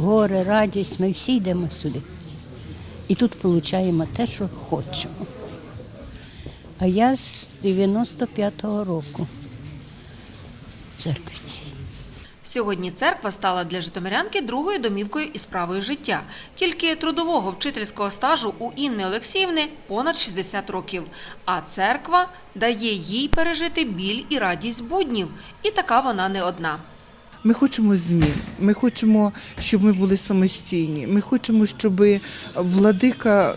горе, радість, ми всі йдемо сюди. І тут отримуємо те, що хочемо. А я з 95-го року в церкві. Сьогодні церква стала для житомирянки другою домівкою і справою життя. Тільки трудового вчительського стажу у Інни Олексіївни понад 60 років. А церква дає їй пережити біль і радість буднів. І така вона не одна. Ми хочемо змін. Ми хочемо, щоб ми були самостійні. Ми хочемо, щоб владика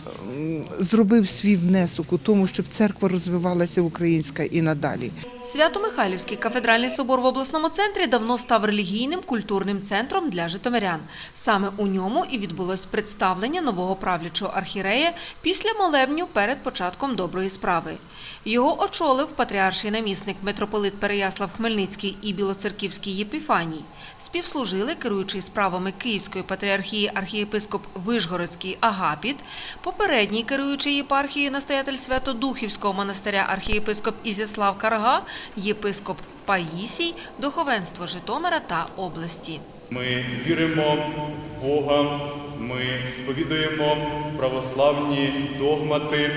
зробив свій внесок у тому, щоб церква розвивалася українська і надалі. Свято-Михайлівський кафедральний собор в обласному центрі давно став релігійним культурним центром для житомирян. Саме у ньому і відбулось представлення нового правлячого архірея після молебню перед початком доброї справи. Його очолив патріарший намісник митрополит Переяслав Хмельницький і Білоцерківський Єпіфаній. Співслужили керуючий справами Київської патріархії архієпископ Вишгородський Агапіт, попередній керуючий єпархією настоятель Свято-Духівського монастиря архієпископ Ізяслав Карга, єпископ Паїсій, духовенство Житомира та області. Ми віримо в Бога, ми сповідуємо православні догмати.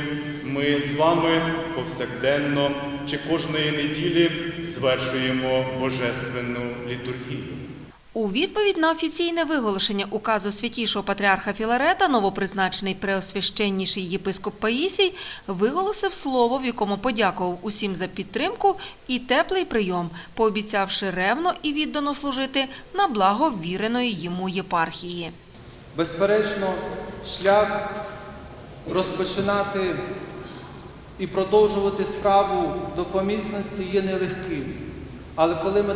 Ми з вами повсякденно чи кожної неділі звершуємо божественну літургію. У відповідь на офіційне виголошення указу святішого патріарха Філарета новопризначений преосвященніший єпископ Паїсій виголосив слово, в якому подякував усім за підтримку і теплий прийом, пообіцявши ревно і віддано служити на благо віреної йому єпархії. Безперечно, шлях розпочинати і продовжувати справу до помісності є нелегким. Але коли ми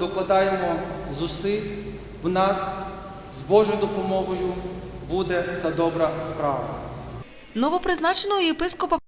докладаємо зусиль, в нас з Божою допомогою буде ця добра справа. Новопризначеного єпископа